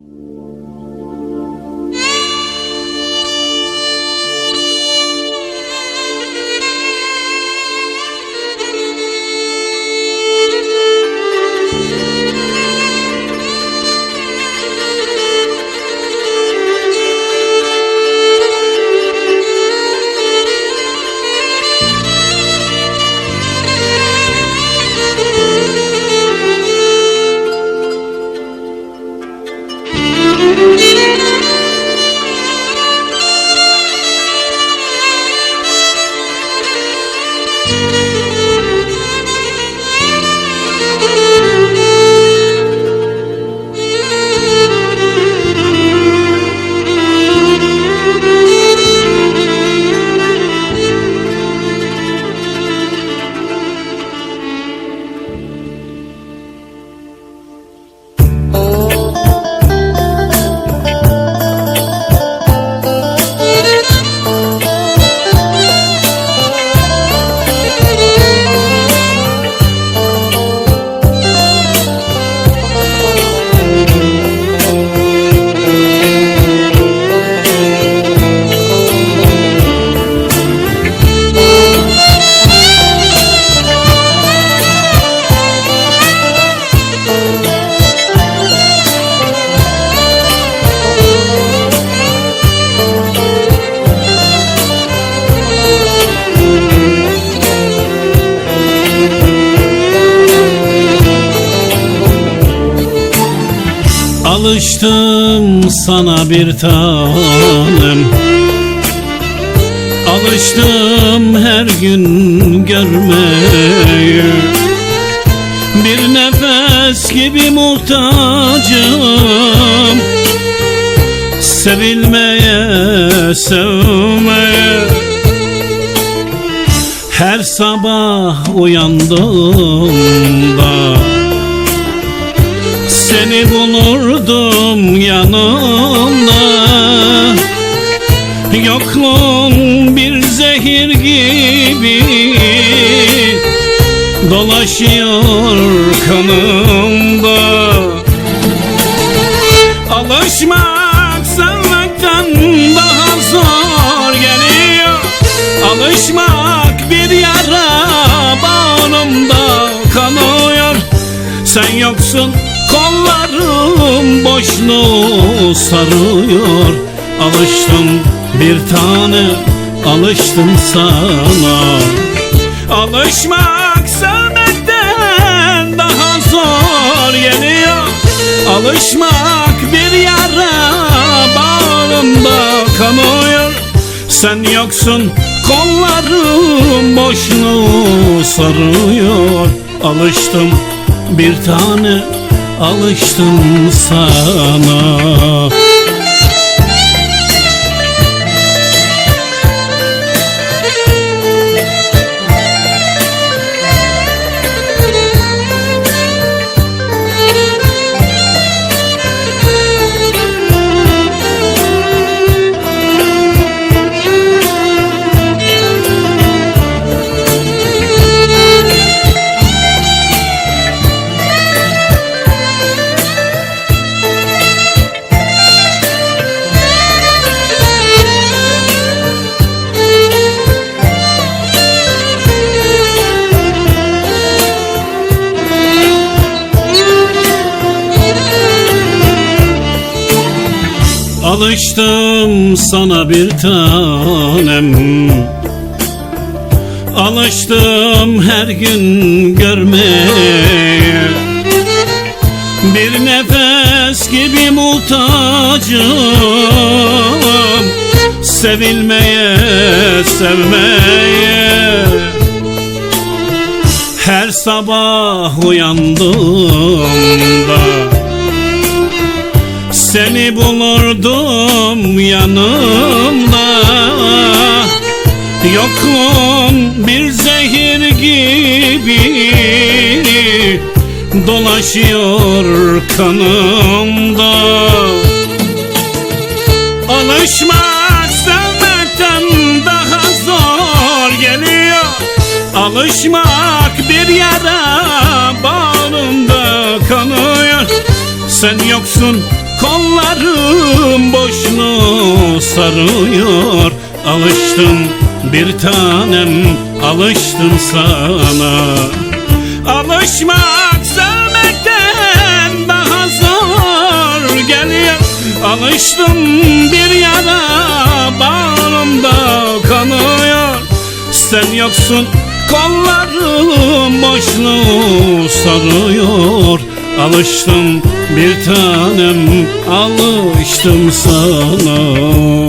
you Alıştım sana bir tanem. Alıştım her gün görmeye. Bir nefes gibi muhtacım. Sevilmeye, sevmeye. Her sabah uyandığımda seni bulurdum yanımda. Yokluğun bir zehir gibi. Dolaşıyor kanımda. Alışmak sevmekten daha zor geliyor. Alışmak bir yara bağrımda kanıyor. Sen yoksun kollarım boşluğu sarıyor. Alıştım bir tane alıştım sana. Alışmak sevmekten daha zor geliyor. Alışmak bir yara bağrımda kanıyor Sen yoksun kollarım boşluğu sarıyor. Alıştım bir tane alıştım sana Alıştım sana bir tanem. Alıştım her gün görmeye. Bir nefes gibi muhtacım. Sevilmeye, sevmeye. Her sabah uyandığımda seni bulurdum yanımda. Yokluğun bir zehir gibi Dolaşıyor kanımda. Alışmak sevmekten daha zor geliyor. Alışmak bir yara bağrımda kanıyor. Sen yoksun Kollarım boşluğu sarıyor. Alıştım bir tanem alıştım sana. Alışmak sevmekten daha zor. Geliyor Alıştım bir yara bağrımda kanıyor. Sen yoksun kollarım boşluğu sarıyor. Alıştım bir tanem alıştım sana